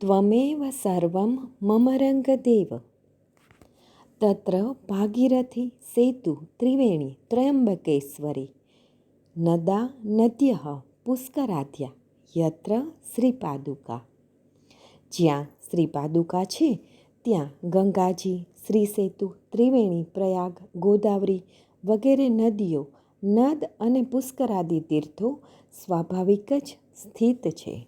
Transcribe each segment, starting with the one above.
ત્વમેવ સર્વમ મમ રંગદેવ તત્ર ભાગીરથી સેતુ ત્રિવેણી ત્રયંબકેશ્વરી નદા નદ્ય પુષ્કરાધ્યા યત્ર શ્રીપાદુકા જ્યાં શ્રીપાદુકા છે ત્યાં ગંગાજી શ્રી સેતુ ત્રિવેણી પ્રયાગ ગોદાવરી વગેરે નદીઓ નદ અને પુષ્કરાદિ તીર્થો સ્વાભાવિક જ સ્થિત છે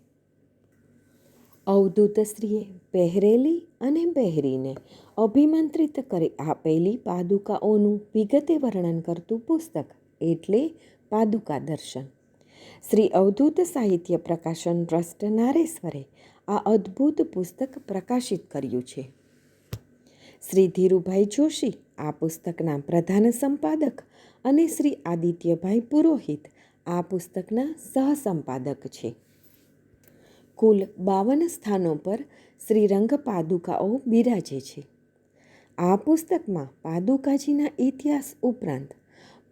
અવધૂતશ્રીએ પહેરેલી અને પહેરીને અભિમંત્રિત કરી આપેલી પાદુકાઓનું વિગતે વર્ણન કરતું પુસ્તક એટલે પાદુકા દર્શન. શ્રી અવધૂત સાહિત્ય પ્રકાશન ટ્રસ્ટ નારેશ્વરે આ અદ્ભુત પુસ્તક પ્રકાશિત કર્યું છે. શ્રી ધીરુભાઈ જોશી, આ પુસ્તકના પ્રધાન સંપાદક અને શ્રી આદિત્યભાઈ પુરોહિત આ પુસ્તકના સહસંપાદક છે. કુલ બાવન સ્થાનો પર શ્રીરંગ પાદુકાઓ બિરાજે છે. આ પુસ્તકમાં પાદુકાજીના ઇતિહાસ ઉપરાંત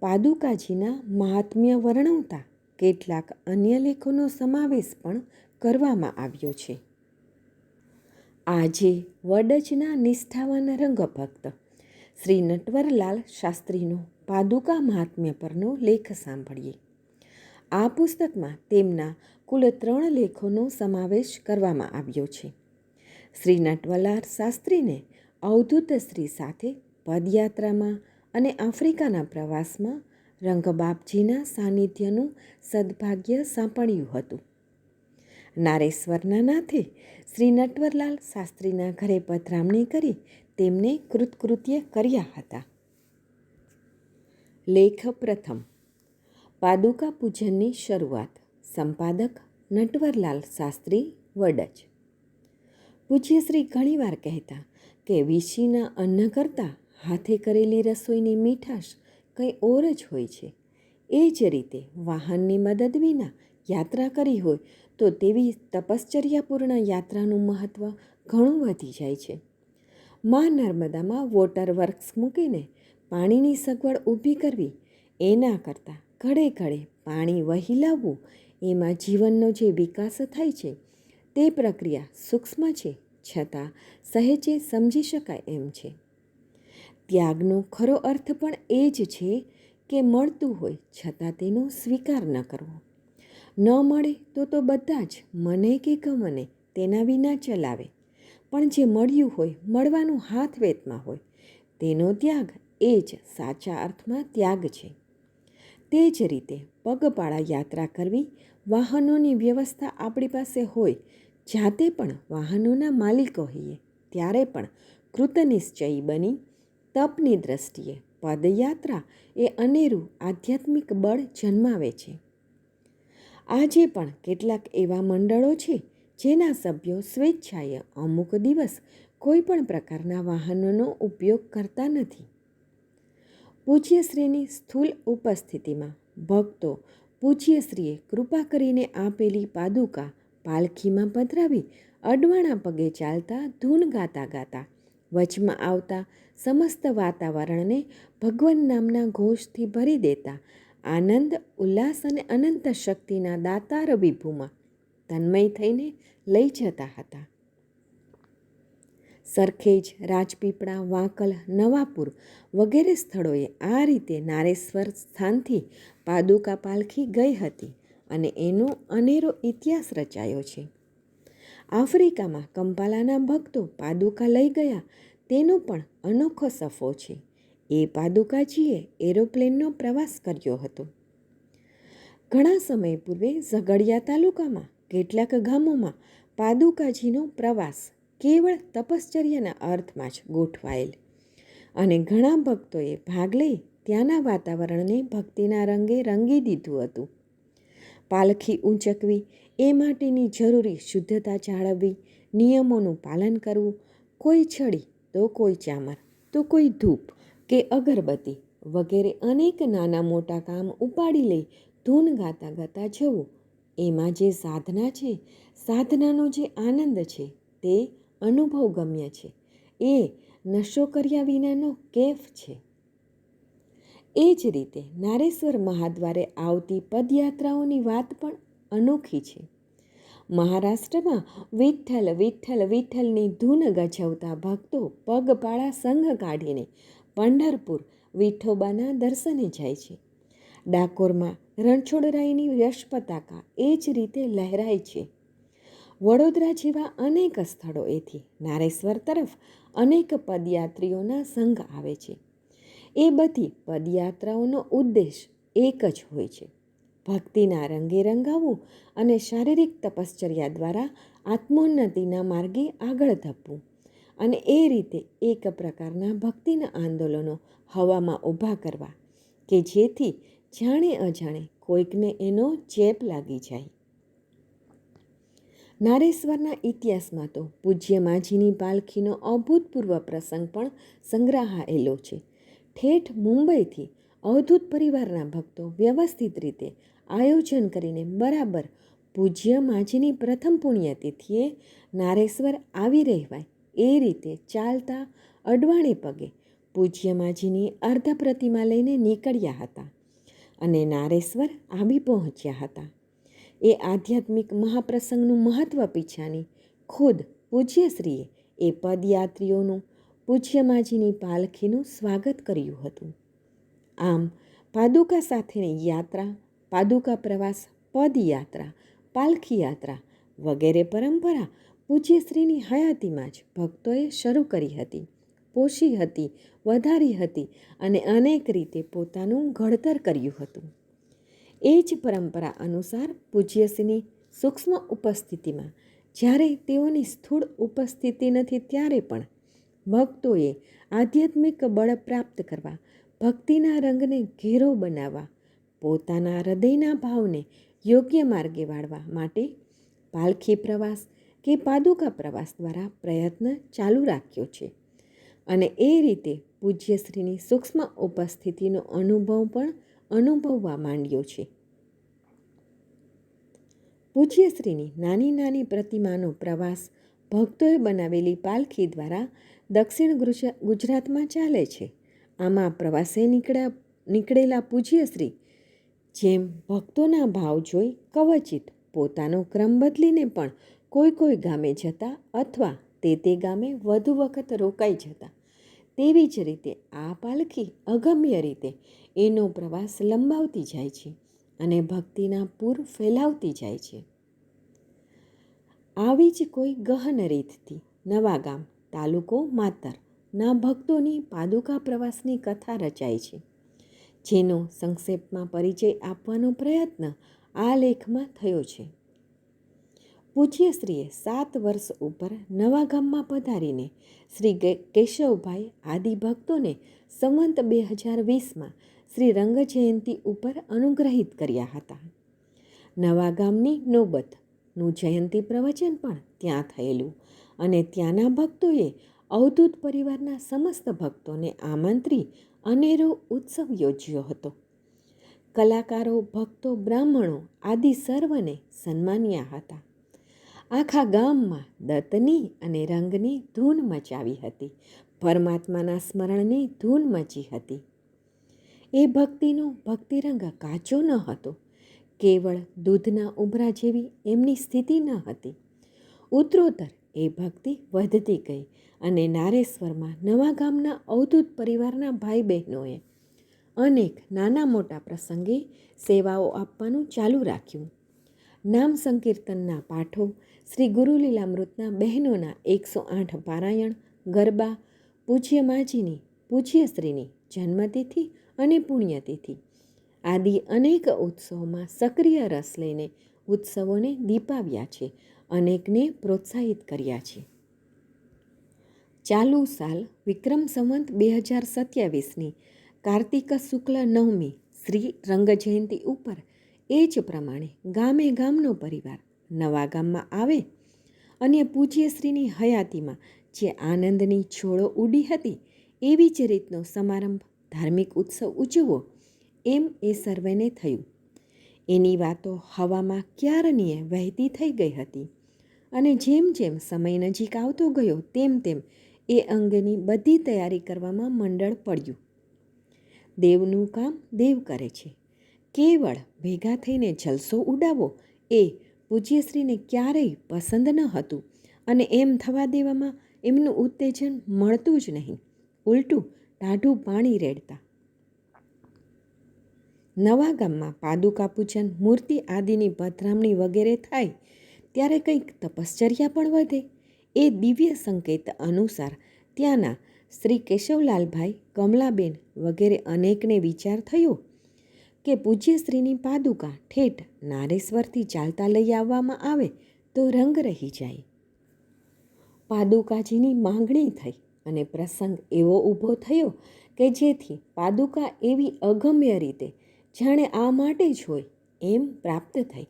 પાદુકાજીના મહાત્મ્ય વર્ણવતા કેટલાક અન્ય લેખોનો સમાવેશ પણ કરવામાં આવ્યો છે. આજે વડજના નિષ્ઠાવાન રંગભક્ત શ્રી નટવરલાલ શાસ્ત્રીનો પાદુકા મહાત્મ્ય પરનો લેખ સાંભળીએ. આ પુસ્તકમાં તેમના કુલ ત્રણ લેખોનો સમાવેશ કરવામાં આવ્યો છે. શ્રી નટવલાર શાસ્ત્રીને અવધૂત શ્રી સાથે પદયાત્રામાં અને આફ્રિકાના પ્રવાસમાં રંગબાપજીના સાનિધ્યનું સદભાગ્ય સાંપડ્યું હતું. નારેશ્વરના નાથે શ્રી નટવરલાલ શાસ્ત્રીના ઘરે પધરામણી કરી તેમને કૃતકૃત્ય કર્યા હતા. લેખ પ્રથમ. પાદુકા પૂજનની શરૂઆત. સંપાદક નટવરલાલ શાસ્ત્રી વડજ. પૂજ્યશ્રી ઘણીવાર કહેતા કે વિશીના અન્ન કરતાં હાથે કરેલી રસોઈની મીઠાશ કંઈ ઓર જ હોય છે. એ જ રીતે વાહનની મદદ વિના યાત્રા કરી હોય તો તેવી તપશ્ચર્યાપૂર્ણ યાત્રાનું મહત્ત્વ ઘણું વધી જાય છે. મા નર્મદામાં વોટર વર્ક્સ મૂકીને પાણીની સગવડ ઊભી કરવી એના કરતાં ઘડે ઘડે પાણી વહી લાવવું એમાં જીવનનો જે વિકાસ થાય છે, તે પ્રક્રિયા સૂક્ષ્મ છે, છતાં સહેજે સમજી શકાય એમ છે. ત્યાગનો ખરો અર્થ પણ એ જ છે કે મળતું હોય છતાં તેનો સ્વીકાર ન કરવો. ન મળે તો તો બધા જ મને કે ગમને તેના વિના ચલાવે. પણ જે મળ્યું હોય, મળવાનું હાથ વેતમાં હોય, તેનો ત્યાગ એ જ સાચા અર્થમાં ત્યાગ છે. તે જ રીતે પગપાળા યાત્રા કરવી વાહનોની વ્યવસ્થા આપણી પાસે હોય, જાતે પણ વાહનોના માલિકો હોઈએ, ત્યારે પણ કૃતનિશ્ચયી બની, તપની દ્રષ્ટિએ પદયાત્રા એ અનેરું આધ્યાત્મિક બળ જન્માવે છે. આજે પણ કેટલાક એવા મંડળો છે, જેના સભ્યો સ્વેચ્છાએ અમુક દિવસ કોઈ પણ પ્રકારના વાહનોનો ઉપયોગ કરતા નથી. પૂજ્યશ્રીની સ્થૂલ ઉપસ્થિતિમાં ભક્તો પૂજ્યશ્રીએ કૃપા કરીને આપેલી પાદુકા પાલખીમાં પધરાવી, અડવાણા પગે ચાલતા ધૂન ગાતા ગાતા, વચમાં આવતા સમસ્ત વાતાવરણને ભગવાન નામના ઘોષથી ભરી દેતા, આનંદ, ઉલ્લાસ અને અનંત શક્તિના દાતાર રવિભૂમાં તન્મય થઈને લઈ જતા હતા. સરખેજ રાજપીપળા, વાંકલ, નવાપુર વગેરે સ્થળોએ આ રીતે નારેશ્વર સ્થાનથી પાદુકા પાલખી ગઈ હતી અને એનો અનેરો ઇતિહાસ રચાયો છે. આફ્રિકામાં કંપાલાના ભક્તો પાદુકા લઈ ગયા, તેનો પણ અનોખો સફો છે. એ પાદુકાજીએ એરોપ્લેનનો પ્રવાસ કર્યો હતો. ઘણા સમય પૂર્વે ઝઘડિયા તાલુકામાં કેટલાક ગામોમાં પાદુકાજીનો પ્રવાસ કેવળ તપશ્ચર્યાના અર્થમાં જ ગોઠવાયેલ. અને ઘણા ભક્તોએ ભાગ લઈ ત્યાંના વાતાવરણને ભક્તિના રંગે રંગી દીધું હતું. પાલખી ઊંચકવી, એ માટેની જરૂરી શુદ્ધતા જાળવવી, નિયમોનું પાલન કરવું, કોઈ છડી તો કોઈ ચામર, તો કોઈ ધૂપ કે અગરબત્તી વગેરે અનેક નાના મોટા કામ ઉપાડી લઈ ધૂન ગાતા ગાતા જવું. એમાં જે સાધના છે, સાધનાનો જે આનંદ છે, તે અનુભવ ગમ્ય છે. એ નશો કર્યા વિનાનો કેફ છે. એ જ રીતે નારેશ્વર મહાદ્વારે આવતી પદયાત્રાઓની વાત પણ અનોખી છે. મહારાષ્ટ્રમાં વિઠ્ઠલ વિઠ્ઠલ, વિઠ્ઠલની ધૂન ગજવતા ભક્તો પગપાળા સંઘ કાઢીને પંઢરપુર વિઠોબાના દર્શને જાય છે. ડાકોરમાં રણછોડરાયની યશ પતાકા એ જ રીતે લહેરાય છે. વડોદરા જેવા અનેક સ્થળોએથી નારેશ્વર તરફ અનેક પદયાત્રીઓના સંઘ આવે છે. એ બધી પદયાત્રાઓનો ઉદ્દેશ એક જ હોય છે. ભક્તિના રંગે રંગાવવું અને શારીરિક તપશ્ચર્યા દ્વારા આત્મોન્નતિના માર્ગે આગળ ધપવું અને એ રીતે એક પ્રકારના ભક્તિના આંદોલનો હવામાં ઊભા કરવા કે જેથી જાણે અજાણે કોઈકને એનો ચેપ લાગી જાય. નારેશ્વરના ઇતિહાસમાં તો પૂજ્ય માજીની પાલખીનો અભૂતપૂર્વ પ્રસંગ પણ સંગ્રહાયેલો છે. ઠેઠ મુંબઈથી અવધૂત પરિવારના ભક્તો વ્યવસ્થિત રીતે આયોજન કરીને બરાબર પૂજ્ય માજીની પ્રથમ પુણ્યતિથિએ નારેશ્વર આવી રહેવાય એ રીતે ચાલતા અડવાણે પગે પૂજ્ય માજીની અર્ધ પ્રતિમા લઈને નીકળ્યા હતા અને નારેશ્વર આવી પહોંચ્યા હતા. એ આધ્યાત્મિક મહાપ્રસંગનું મહત્ત્વ પીછાની ખુદ પૂજ્યશ્રીએ એ પદયાત્રીઓનું પૂજ્યમાજીની પાલખીનું સ્વાગત કર્યું હતું. આમ, પાદુકા સાથેની યાત્રા, પાદુકા પ્રવાસ, પદયાત્રા પાલખી યાત્રા વગેરે પરંપરા પૂજ્યશ્રીની હયાતીમાં જ ભક્તોએ શરૂ કરી હતી, પોષી હતી, વધારી હતી અને અનેક રીતે પોતાનું ઘડતર કર્યું હતું. એ જ પરંપરા અનુસાર પૂજ્યશ્રીની સૂક્ષ્મ ઉપસ્થિતિમાં જ્યારે તેઓની સ્થૂળ ઉપસ્થિતિ નથી ત્યારે પણ ભક્તોએ આધ્યાત્મિક બળ પ્રાપ્ત કરવા, ભક્તિના રંગને ઘેરો બનાવવા, પોતાના હૃદયના ભાવને યોગ્ય માર્ગે વાળવા માટે પાલખી પ્રવાસ કે પાદુકા પ્રવાસ દ્વારા પ્રયત્ન ચાલુ રાખ્યો છે. અને એ રીતે પૂજ્યશ્રીની સૂક્ષ્મ ઉપસ્થિતિનો અનુભવ પણ અનુભવવા માંડ્યો છે. પૂજ્યશ્રીની નાની નાની પ્રતિમાનો પ્રવાસ ભક્તોએ બનાવેલી પાલખી દ્વારા દક્ષિણ ગુજરાતમાં ચાલે છે. આમાં પ્રવાસે નીકળ્યા, નીકળેલા પૂજ્યશ્રી જેમ ભક્તોના ભાવ જોઈ કવચિત, પોતાનો ક્રમ બદલીને પણ કોઈ કોઈ ગામે જતા અથવા તે તે ગામે વધુ વખત રોકાઈ જતા. તેવી જ રીતે આ પાલખી અગમ્ય રીતે એનો પ્રવાસ લંબાવતી જાય છે અને ભક્તિના પૂર ફેલાવતી જાય છે. આવી જ કોઈ ગહન રીતથી નવા ગામ, તાલુકો માતર, ના ભક્તોની પાદુકા પ્રવાસની કથા રચાય છે. જેનો સંક્ષેપમાં પરિચય આપવાનો પ્રયત્ન આ લેખમાં થયો છે. પૂજ્યશ્રીએ સાત વર્ષ ઉપર નવા ગામમાં પધારીને શ્રી કેશવભાઈ આદિ ભક્તોને સંવંત બે હજાર વીસમાં શ્રી રંગ જયંતિ ઉપર અનુગ્રહિત કર્યા હતા. નવા ગામની નોબતનું જયંતિ પ્રવચન પણ ત્યાં થયેલું. અને ત્યાંના ભક્તોએ અવધૂત પરિવારના સમસ્ત ભક્તોને આમંત્રી અનેરો ઉત્સવ યોજ્યો હતો. કલાકારો, ભક્તો, બ્રાહ્મણો આદિ સર્વને સન્માન્યા હતા. આખા ગામમાં દત્તની અને રંગની ધૂન મચાવી હતી. પરમાત્માના સ્મરણની ધૂન મચી હતી. એ ભક્તિનો ભક્તિરંગ કાચો ન હતો. કેવળ દૂધના ઉભરા જેવી એમની સ્થિતિ ન હતી. ઉત્તરોત્તર એ ભક્તિ વધતી ગઈ અને નારેશ્વરમાં નવા ગામના અવધૂત પરિવારના ભાઈ બહેનોએ અનેક નાના મોટા પ્રસંગે સેવાઓ આપવાનું ચાલુ રાખ્યું. નામ સંકીર્તનના પાઠો શ્રી ગુરુલીલામૃતના બહેનોના એકસો આઠ પારાયણ, ગરબા, પૂજ્ય માજીની પૂજ્યશ્રીની જન્મતિથિ અને પુણ્યતિથિ આદિ અનેક ઉત્સવોમાં સક્રિય રસ લઈને ઉત્સવોને દીપાવ્યા છે, અનેકને પ્રોત્સાહિત કર્યા છે. ચાલુ સાલ વિક્રમ સંવંત બે હજાર સત્યાવીસની કાર્તિક શુક્લ નવમી શ્રી રંગ જયંતિ ઉપર એ જ પ્રમાણે ગામે ગામનો પરિવાર નવા ગામમાં આવે અને પૂજ્યશ્રીની હયાતીમાં જે આનંદની છોડો ઉડી હતી એવી જ રીતનો સમારંભ ધાર્મિક ઉત્સવ ઉજવવો એમ એ સર્વેને થયું. એની વાતો હવામાં ક્યારનીએ વહેતી થઈ ગઈ હતી અને જેમ જેમ સમય નજીક આવતો ગયો તેમ તેમ એ અંગેની બધી તૈયારી કરવામાં મંડળ પડ્યું. દેવનું કામ દેવ કરે છે. કેવળ ભેગા થઈને જલસો ઉડાવો એ પૂજ્યશ્રીને ક્યારેય પસંદ ન હતું અને એમ થવા દેવામાં એમનું ઉત્તેજન મળતું જ નહીં. ઉલટું ટાઢું પાણી રેડતા નવા ગામમાં પાદુકા પૂજન, મૂર્તિ આદિની પધરામણી વગેરે થાય, ત્યારે કંઈક તપશ્ચર્યા પણ વધે. એ દિવ્ય સંકેત અનુસાર ત્યાંના શ્રી કેશવલાલભાઈ, કમલાબેન વગેરે અનેકને વિચાર થયો કે પૂજ્યશ્રીની પાદુકા ઠેઠ નારેશ્વરથી ચાલતા લઈ આવવામાં આવે તો રંગ રહી જાય. પાદુકાજીની માંગણી થઈ અને પ્રસંગ એવો ઊભો થયો કે જેથી પાદુકા એવી અગમ્ય રીતે જાણે આ માટે જ હોય એમ પ્રાપ્ત થઈ.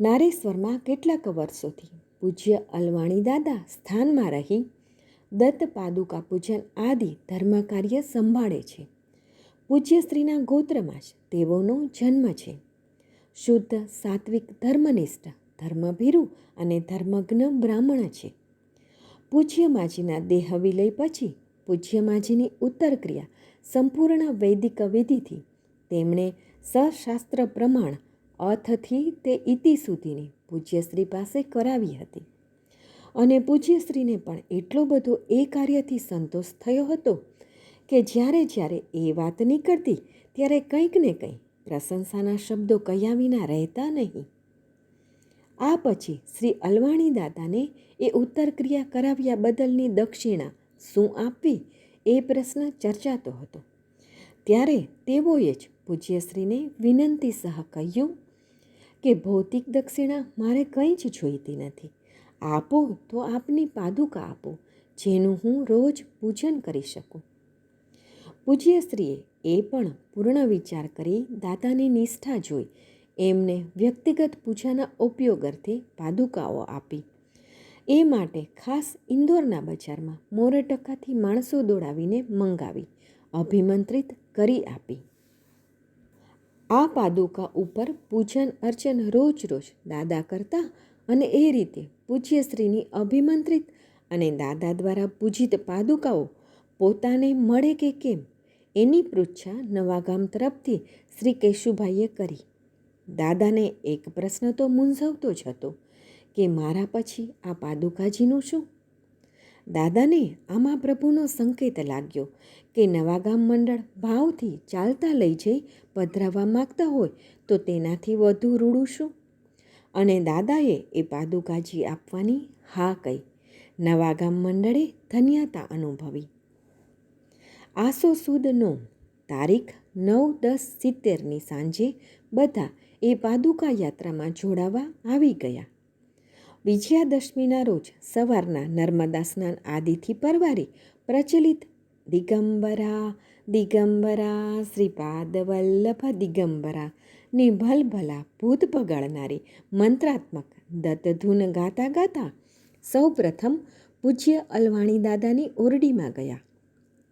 નારેશ્વરમાં કેટલાક વર્ષોથી પૂજ્ય અલવાણી દાદા સ્થાનમાં રહી દત્ત પાદુકા પૂજન આદિ ધર્મ કાર્ય સંભાળે છે. પૂજ્ય સ્ત્રીના ગોત્રમાં જ તેઓનો જન્મ છે. શુદ્ધ સાત્વિક ધર્મનિષ્ઠ, ધર્મભીરુ અને ધર્મજ્ઞ બ્રાહ્મણ છે. પૂજ્ય માજીના દેહ વિલય પછી પૂજ્ય માજીની ઉત્તર ક્રિયા સંપૂર્ણ વૈદિક વિધિથી તેમણે સશાસ્ત્ર પ્રમાણ અથથી તે ઇતિ સુધીની પૂજ્યશ્રી પાસે કરાવી હતી. અને પૂજ્યશ્રીને પણ એટલો બધો એ કાર્યથી સંતોષ થયો હતો કે જ્યારે જ્યારે એ વાત નીકળતી ત્યારે કંઈક ને કંઈ પ્રશંસાના શબ્દો કહ્યા વિના રહેતા નહીં. આ પછી શ્રી અલવાણી દાદાને એ ઉત્તર ક્રિયા કરાવ્યા બદલની દક્ષિણા શું આપવી એ પ્રશ્ન ચર્ચાતો હતો. ત્યારે તેઓએ જ પૂજ્યશ્રીને વિનંતી સહ કહ્યું કે ભૌતિક દક્ષિણા મારે કંઈ જ જોઈતી નથી. આપો તો આપની પાદુકા આપો, જેનું હું રોજ પૂજન કરી શકું. પૂજ્યશ્રીએ એ પણ પૂર્ણ વિચાર કરી દાદાની નિષ્ઠા જોઈ, એમને વ્યક્તિગત પૂજાના ઉપયોગ અર્થે પાદુકાઓ આપી. એ માટે ખાસ ઇન્દોરના બજારમાં મોરે ટકાથી માણસો દોડાવીને મંગાવી, અભિમંત્રિત કરી આપી. આ પાદુકા ઉપર પૂજન અર્ચન રોજ રોજ દાદા કરતા અને એ રીતે પૂજ્યશ્રીની અભિમંત્રિત અને દાદા દ્વારા પૂજિત પાદુકાઓ પોતાને મળે કે કેમ, એની પૃચ્છા નવાગામ તરફથી શ્રી કેશુભાઈએ કરી. દાદાને એક પ્રશ્ન તો મૂંઝવતો જ હતો કે મારા પછી આ પાદુકાજીનું શું? દાદાને આમાં પ્રભુનો સંકેત લાગ્યો કે નવાગામ મંડળ ભાવથી ચાલતા લઈ જઈ પધરાવવા માગતા હોય તો તેનાથી વધુ રૂડું શું? અને દાદાએ એ પાદુકાજી આપવાની હા કહી. નવાગામ મંડળે ધન્યતા અનુભવી. આસો સુદનો તારીખ નવ દસ સિત્તેરની સાંજે બધા એ પાદુકા યાત્રામાં જોડાવા આવી ગયા. વિજયાદશમીના રોજ સવારના નર્મદા સ્નાન આદિથી પરવારી પ્રચલિત દિગંબરા દિગંબરા શ્રીપાદ વલ્લભ દિગંબરા ને ભલભલા ભૂત પગાળનારી મંત્રાત્મક દત્તધૂન ગાતા ગાતા સૌ પ્રથમ પૂજ્ય અલવાણી દાદાની ઓરડીમાં ગયા.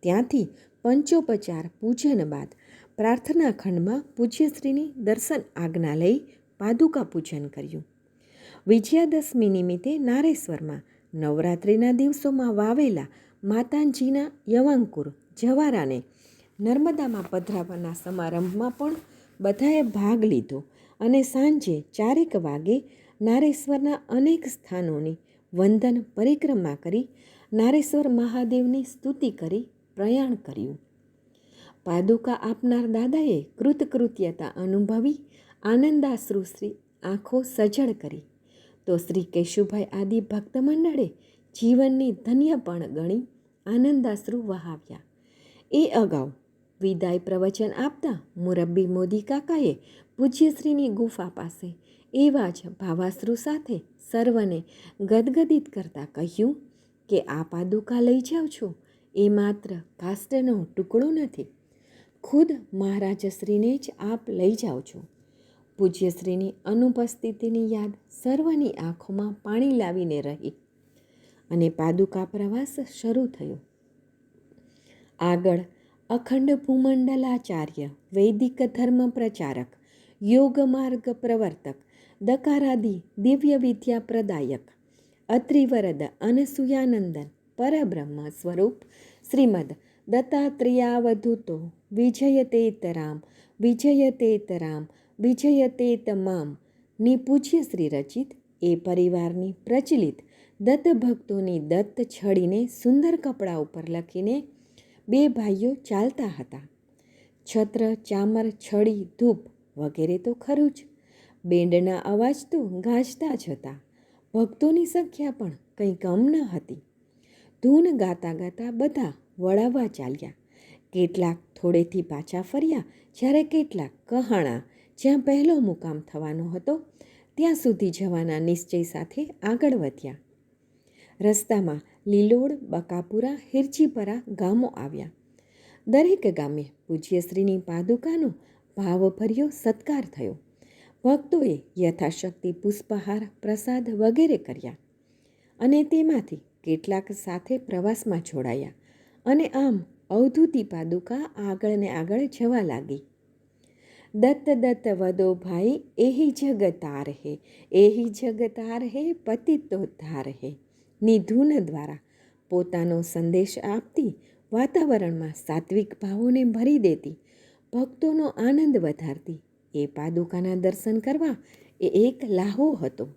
ત્યાંથી પંચોપચાર પૂજન બાદ પ્રાર્થના ખંડમાં પૂજ્યશ્રીની દર્શન આજ્ઞા લઈ પાદુકા પૂજન કર્યું. વિજયાદશમી નિમિત્તે નારેશ્વરમાં નવરાત્રિના દિવસોમાં વાવેલા માતાજીના યવાંકુર જવારાને નર્મદામાં પધરાવવાના સમારંભમાં પણ બધાએ ભાગ લીધો અને સાંજે ચારેક વાગે નારેશ્વરના અનેક સ્થાનોની વંદન પરિક્રમા કરી નારેશ્વર મહાદેવની સ્તુતિ કરી પ્રયાણ કર્યું. પાદુકા આપનાર દાદાએ કૃતકૃત્યતા અનુભવી આનંદાશ્રુશ્રી આંખો સજળ કરી. તો શ્રી કેશુભાઈ આદિ ભક્ત મંડળે જીવનની ધન્ય પણ ગણી આનંદાશ્રુ વહાવ્યા. એ અગાઉ વિદાય પ્રવચન આપતા મુરબ્બી મોદી કાકાએ પૂજ્યશ્રીની ગુફા પાસે એવા જ ભાવાશ્રુ સાથે સર્વને ગદગદિત કરતાં કહ્યું કે આ પાદુકા લઈ જાઉં છું, એ માત્ર કાષ્ટનો ટુકડો નથી. ખુદ મહારાજશ્રીને જ આપ લઈ જાઓ છો. પૂજ્યશ્રીની અનુપસ્થિતિની યાદ સર્વની આંખોમાં પાણી લાવીને રહી અને પાદુકા પ્રવાસ શરૂ થયો. આગળ અખંડ ભૂમંડલાચાર્ય, વૈદિક ધર્મ પ્રચારક, યોગ માર્ગ પ્રવર્તક, દકારાદિ, દિવ્ય વિદ્યા પ્રદાયક, અત્રિવરદ અનસુયાનંદન, પરબ્રહ્મ સ્વરૂપ, શ્રીમદ દત્તાત્રેયાવધૂતો, વિજયતેતરામ વિજયતેતરામ વિજયતે તમામની પૂજ્યશ્રી રચિત એ પરિવારની પ્રચલિત દત્ત ભક્તોની દત્ત છડીને સુંદર કપડાં ઉપર લખીને બે ભાઈઓ ચાલતા હતા. છત્ર, ચામર, છડી, ધૂપ વગેરે તો ખરું જ. બેન્ડના અવાજ તો ગાજતા જ હતા. ભક્તોની સંખ્યા પણ કંઈ કમ ન હતી. ધૂન ગાતા ગાતા બધા વળાવવા ચાલ્યા. કેટલાક થોડેથી પાછા ફર્યા, જ્યારે કેટલાક કહાણા જ્યાં પહેલો મુકામ થવાનો હતો, ત્યાં સુધી જવાના નિશ્ચય સાથે આગળ વધ્યા. રસ્તામાં લીલોડ, બકાપુરા, હિરજીપરા ગામો આવ્યા. દરેક ગામે પૂજ્યશ્રીની પાદુકાનો ભાવભર્યો સત્કાર થયો. ભક્તોએ યથાશક્તિ પુષ્પહાર, પ્રસાદ વગેરે કર્યા અને તેમાંથી કેટલાક સાથે પ્રવાસમાં જોડાયા અને આમ અવધૂતી પાદુકા આગળ ને આગળ જવા લાગી. દત્ત દત્ત વદો ભાઈ, એહી જગતાર હે એહી જગતાર હે પતિતો ધાર હે ની ધૂન દ્વારા પોતાનો સંદેશ આપતી, વાતાવરણમાં સાત્વિક ભાવોને ભરી દેતી, ભક્તોનો આનંદ વધારતી. એ પાદુકાના દર્શન કરવા એ એક લાહો હતો.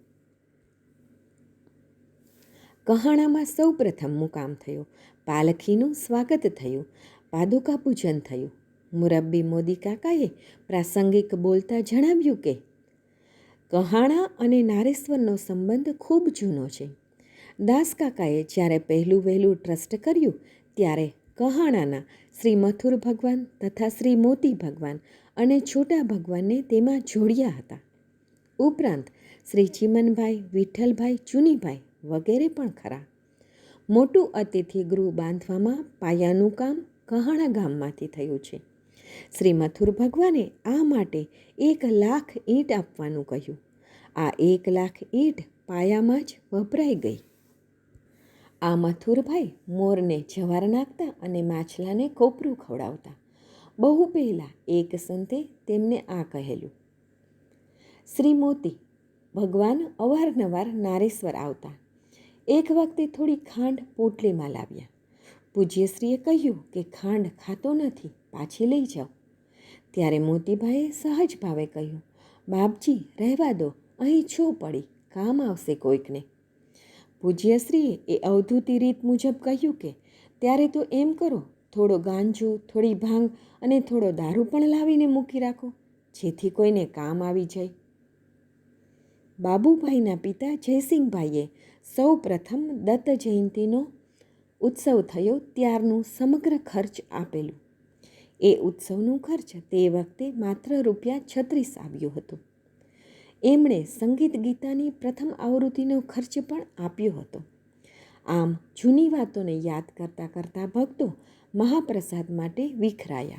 કહાણામાં સૌ પ્રથમ મુકામ થયો. પાલખીનું સ્વાગત થયું. પાદુકા પૂજન થયું. મુરબ્બી મોદી કાકાએ પ્રાસંગિક બોલતા જણાવ્યું કે, કહાણા અને નારેશ્વરનો સંબંધ ખૂબ જૂનો છે. દાસ કાકાએ જ્યારે પહેલું વહેલું ટ્રસ્ટ કર્યું, ત્યારે કહાણાના શ્રી મથુર ભગવાન તથા શ્રી મોતી ભગવાન અને છોટા ભગવાનને તેમાં જોડ્યા હતા. ઉપરાંત શ્રી ચીમનભાઈ, વિઠ્ઠલભાઈ, ચુનીભાઈ વગેરે પણ ખરા. મોટું અતિથિ ગૃહ બાંધવામાં પાયાનું કામ કહાણા ગામમાંથી થયું છે. શ્રી મથુર ભગવાને આ માટે એક લાખ ઈંટ આપવાનું કહ્યું. આ એક લાખ ઈંટ પાયામાં જ વપરાઈ ગઈ. આ મથુરભાઈ મોરને જવાર નાખતા અને માછલાને કોપરું ખવડાવતા. બહુ પહેલાં એક સંતે તેમને આ કહેલું. શ્રી મોતી ભગવાન અવારનવાર નારેશ્વર આવતા. એક વખતે થોડી ખાંડ પોટલીમાં લાવ્યા. પૂજ્યશ્રીએ કહ્યું કે ખાંડ ખાતો નથી. પાછી લઈ જાઓ. ત્યારે મોતીભાઈએ સહજ ભાવે કહ્યું, બાપજી, રહેવા દો, અહીં છો પડી, કામ આવશે કોઈકને. પૂજ્યશ્રીએ એ અવધૂતી રીત મુજબ કહ્યું કે, ત્યારે તો એમ કરો, થોડો ગાંજો, થોડી ભાંગ અને થોડો દારૂ પણ લાવીને મૂકી રાખો, જેથી કોઈને કામ આવી જાય. બાબુભાઈના પિતા જયસિંહભાઈએ સૌ પ્રથમ દત્ત જયંતીનો ઉત્સવ થયો ત્યારનું સમગ્ર ખર્ચ આપેલું. એ ઉત્સવનું ખર્ચ તે વખતે માત્ર રૂપિયા છત્રીસ આવ્યું હતું. એમણે સંગીત ગીતાની પ્રથમ આવૃત્તિનો ખર્ચ પણ આપ્યો હતો. આમ જૂની વાતોને યાદ કરતાં કરતાં ભક્તો મહાપ્રસાદ માટે વિખરાયા.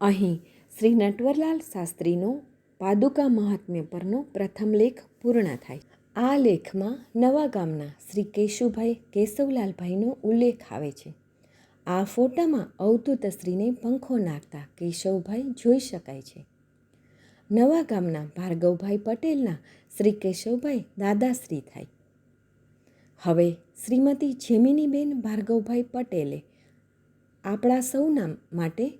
અહીં શ્રી નટવરલાલ શાસ્ત્રીનો પાદુકા મહાત્મ્ય પરનો પ્રથમ લેખ પૂર્ણ થાય. આ લેખમાં નવા ગામના શ્રી કેશુભાઈ કેશવલાલભાઈનો ઉલ્લેખ આવે છે. આ ફોટામાં અવધૂતશ્રીને પંખો નાખતા કેશવભાઈ જોઈ શકાય છે. નવા ગામના ભાર્ગવભાઈ પટેલના શ્રી કેશવભાઈ દાદાશ્રી થાય. હવે શ્રીમતી જેમિનીબેન ભાર્ગવભાઈ પટેલે આપણા સૌના માટે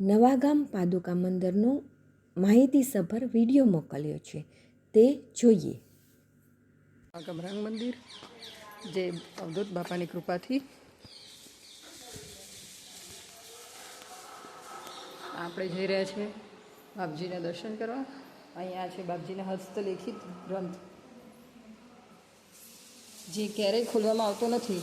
નવાગામ પાદુકા મંદિરનો માહિતીસભર વીડિયો મોકલ્યો છે. તે જોઈએ. મંદિર, જે અવધૂત બાપાની કૃપાથી આપણે જઈ રહ્યા છીએ બાપજીના દર્શન કરવા. અહીંયા છે બાપજીના હસ્તલેખિત ગ્રંથ. જે ક્યારેય ખોલવામાં આવતો નથી.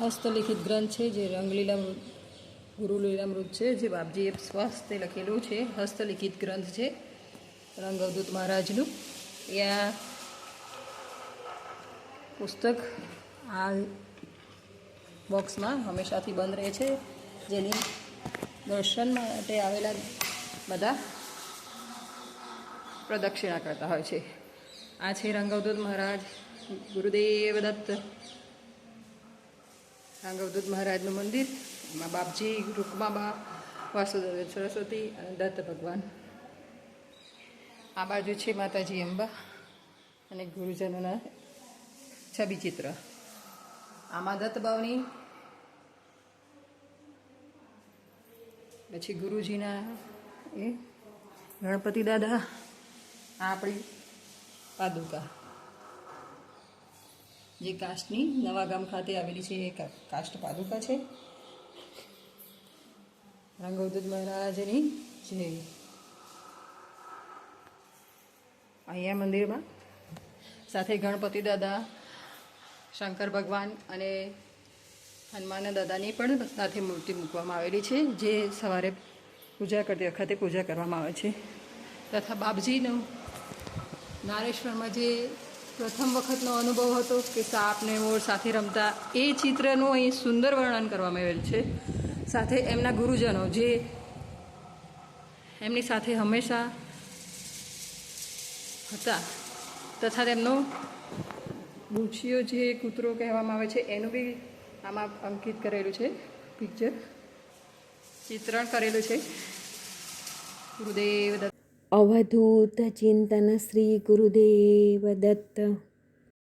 હસ્તલિખિત ગ્રંથ છે જે રંગલીલામૃત ગુરુલીલામૃત છે, જે બાપજીએ સ્વસ્તે લખેલું છે. હસ્તલિખિત ગ્રંથ છે. રંગ અવધૂત મહારાજનું. એ પુસ્તક આ બોક્સમાં હંમેશાથી બંધ રહે છે. જેની દર્શન માટે આવેલા બધા પ્રદક્ષિણા કરતા હોય છે. આ છે રંગવદૂત મહારાજ ગુરુદેવ દત્ત. રંગવદૂત મહારાજનું મંદિર, એમાં બાપજી રૂકમાબા વાસુદેવ, સરસ્વતી અને દત્ત ભગવાન આ બાજુ છે માતાજી અંબા અને ગુરુજનોના છબી ચિત્ર. આમાં દત્તબાવની પછી ગુરુજીના એ ગણપતિ દાદા આપણી પાદુકા. જે કાસ્ટની નવા ગામ ખાતે આવેલી છે, એ કાસ્ટ પાદુકા છે. રંગવદૂત મહારાજની જે અહીંયા મંદિરમાં. સાથે ગણપતિ દાદા, શંકર ભગવાન અને હનુમાન દાદાની પણ સાથે મૂર્તિ મૂકવામાં આવેલી છે, જે સવારે પૂજા કરતી વખતે પૂજા કરવામાં આવે છે. તથા બાપજીનું નારેશ્વરમાં જે પ્રથમ વખતનો અનુભવ હતો કે સાપને મોર સાથે રમતા, એ ચિત્રનું અહીં સુંદર વર્ણન કરવામાં આવેલ છે. સાથે એમના ગુરુજનો જે એમની સાથે હંમેશા હતા. તથા તેમનો બુછીઓ જે કૂતરો કહેવામાં આવે છે, એનું બી આમાં અંકિત કરેલું છે પિક્ચર ચિત્રણ કરેલું છે. ગુરુદેવ દત્ત. અવધૂત ચિંતન શ્રી ગુરુદેવ દત્ત.